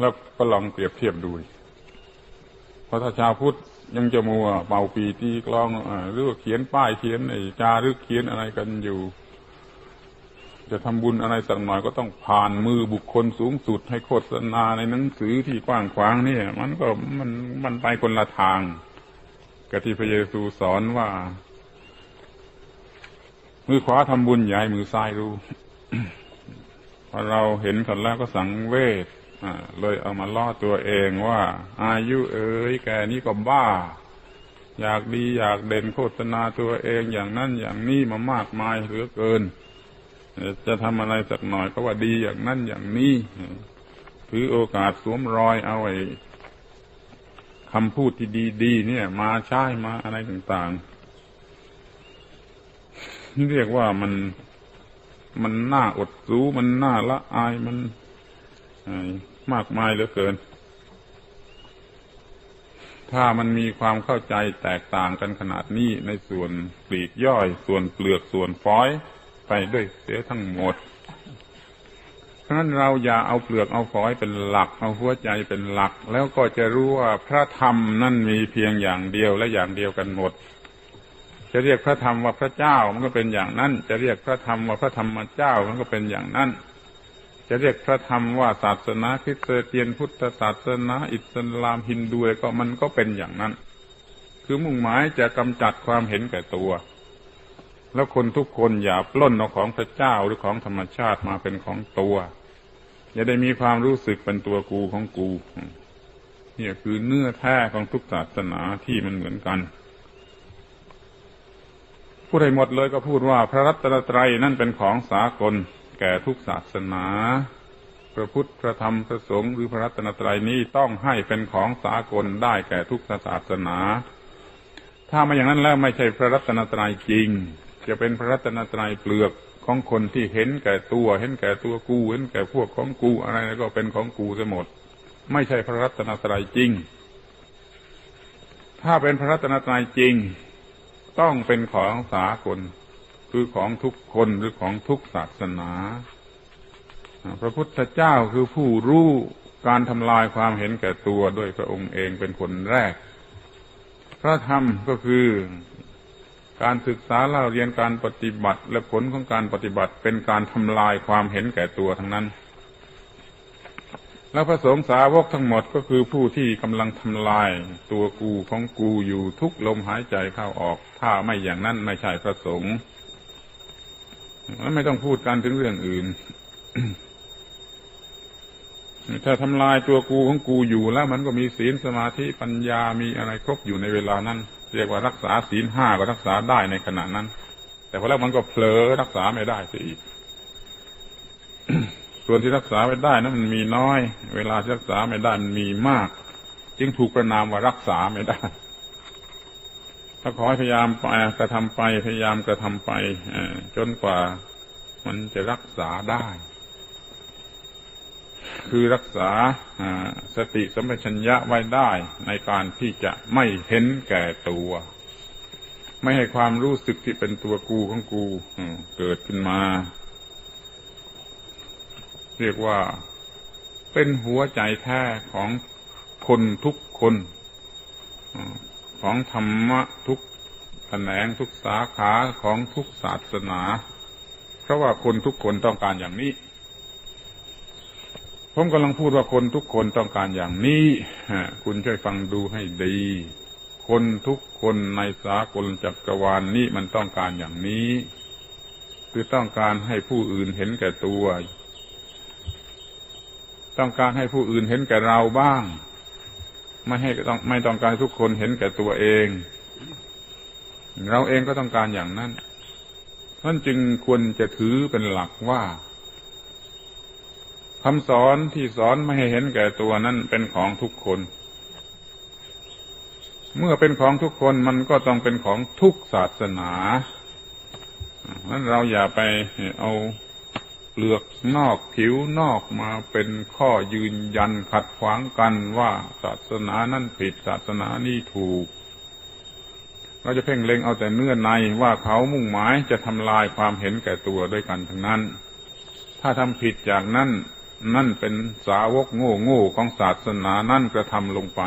แล้วก็ลองเปรียบเทียบดู เพราะถ้าชาวพุทธยังจะมัวเป่าปีตีกลองหรือเขียนป้ายเขียนไอ้จารึกเขียนอะไรกันอยู่ จะทำบุญอะไรสักหน่อยก็ต้องผ่านมือบุคคลสูงสุดให้โฆษณาในหนังสือที่กว้างขวางนี่มันก็มันมันไปคนละทางกับที่พระเยซูสอนว่า มือขวาทำบุญให้มือซ้ายรู้พอเราเห็นกันแล้วก็สังเวช เลยเอามาล่อตัวเองว่า อายุเอ๋ยแกนี้ก็บ้า อยากดีอยากเด่นโฆษณาตัวเองอย่างนั้นอย่างนี้มามากมายเหลือเกิน จะทำอะไรสักหน่อยก็ว่าดีอย่างนั้นอย่างนี้ถือโอกาสสวมรอยเอาไอ้คำพูดที่ดี ๆ เนี่ย มาใช้มาอะไรต่างๆเรียกว่ามันมันน่าอดสูมันน่าละอายมัน มากมายเหลือเกิน ถ้ามันมีความเข้าใจแตกต่างกันขนาดนี้ในส่วนปลีกย่อย ส่วนเปลือกส่วนฟอยไปด้วยเสียทั้งหมด เพราะนั้นเราอย่าเอาเปลือกเอาฟอยเป็นหลัก เอาหัวใจเป็นหลัก แล้วก็จะรู้ว่าพระธรรมนั่นมีเพียงอย่างเดียวและอย่างเดียวกันหมดจะเรียกพระธรรมว่าพระเจ้ามันก็เป็นอย่างนั้น จะเรียกพระธรรมว่าพระธรรมเจ้ามันก็เป็นอย่างนั้น จะเรียกพระธรรมว่าศาสนาคริสเตียนพุทธศาสนาอิสลามฮินดูอะไรก็มันก็เป็นอย่างนั้น คือมุ่งหมายจะกำจัดความเห็นแก่ตัว แล้วคนทุกคนอย่าปล้นเอาของพระเจ้าหรือของธรรมชาติมาเป็นของตัวอย่าได้มีความรู้สึกเป็นตัวกูของกูนี่คือเนื้อแท้ของทุกศาสนาที่มันเหมือนกันพูดให้หมดเลยก็พูดว่าพระรัตนตรัยนั่นเป็นของสากล แก่ทุกศาสนา พระพุทธ พระธรรม พระสงฆ์หรือพระรัตนตรัยนี้ต้องให้เป็นของสากลได้แก่ทุกศาสนา ถ้าไม่อย่างนั้นแล้วไม่ใช่พระรัตนตรัยจริง จะเป็นพระรัตนตรัยเปลือกของคนที่เห็นแก่ตัว เห็นแก่ตัวกู เห็นแก่พวกของกู อะไรก็เป็นของกูเสหมด ไม่ใช่พระรัตนตรัยจริง ถ้าเป็นพระรัตนตรัยจริง ต้องเป็นของสากล คือของทุกคนหรือของทุกศาสนา พระพุทธเจ้าคือผู้รู้การทำลายความเห็นแก่ตัวด้วยพระองค์เองเป็นคนแรก พระธรรมก็คือการศึกษาเล่าเรียนการปฏิบัติและผลของการปฏิบัติเป็นการทำลายความเห็นแก่ตัวทั้งนั้น แล้วพระสงฆ์สาวกทั้งหมดก็คือผู้ที่กำลังทำลายตัวกูของกูอยู่ทุกลมหายใจเข้าออก ถ้าไม่อย่างนั้นไม่ใช่พระสงฆ์ ไม่ต้องพูดกันถึงเรื่องอื่น ถ้าทำลายตัวกูของกูอยู่แล้ว มันก็มีศีลสมาธิปัญญามีอะไรครบอยู่ในเวลานั้น เรียกว่ารักษาศีลห้าก็รักษาได้ในขณะนั้น แต่พอแล้วมันก็เผลอรักษาไม่ได้สิอีกส่วนที่รักษาไม่ได้นั้นมันมีน้อย เวลาที่รักษาไม่ได้มันมีมาก จึงถูกประนามว่ารักษาไม่ได้ ถ้าขอพยายามกระทำไปพยายามกระทำไปจนกว่ามันจะรักษาได้ คือรักษาสติสัมปชัญญะไว้ได้ในการที่จะไม่เห็นแก่ตัว ไม่ให้ความรู้สึกที่เป็นตัวกูของกูเกิดขึ้นมา เรียกว่าเป็นหัวใจแท้ของคนทุกคน ของธรรมะทุกแขนงทุกสาขาของทุกศาสนา เพราะว่าคนทุกคนต้องการอย่างนี้ ผมกำลังพูดว่าคนทุกคนต้องการอย่างนี้คุณช่วยฟังดูให้ดี คนทุกคนในสากลจักรวาลนนี้มันต้องการอย่างนี้ คือต้องการให้ผู้อื่นเห็นแก่ตัว ต้องการให้ผู้อื่นเห็นแก่เราบ้าง ไม่ให้ต้องไม่ต้องการทุกคนเห็นแก่ตัวเอง เราเองก็ต้องการอย่างนั้นนั่นจึงควรจะถือเป็นหลักว่าคำสอนที่สอนไม่ให้เห็นแก่ตัวนั้นเป็นของทุกคน เมื่อเป็นของทุกคนมันก็ต้องเป็นของทุกศาสนานั้นเราอย่าไปเอา เปลือกนอกผิวนอกมาเป็นข้อยืนยันขัดขวางกันว่าศาสนานั้นผิดศาสนานี้ถูก เราจะเพ่งเล็งเอาแต่เนื้อในว่าเขามุ่งหมายจะทำลายความเห็นแก่ตัวด้วยกันทั้งนั้น ถ้าทำผิดจากนั้นนั่นเป็นสาวกโง่โง่ของศาสนานั่นกระทำลงไป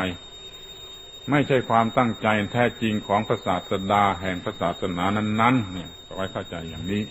ไม่ใช่ความตั้งใจแท้จริงของพระศาสดาแห่งพระศาสนานั้นๆเนี่ยไว้เข้าใจอย่างนี้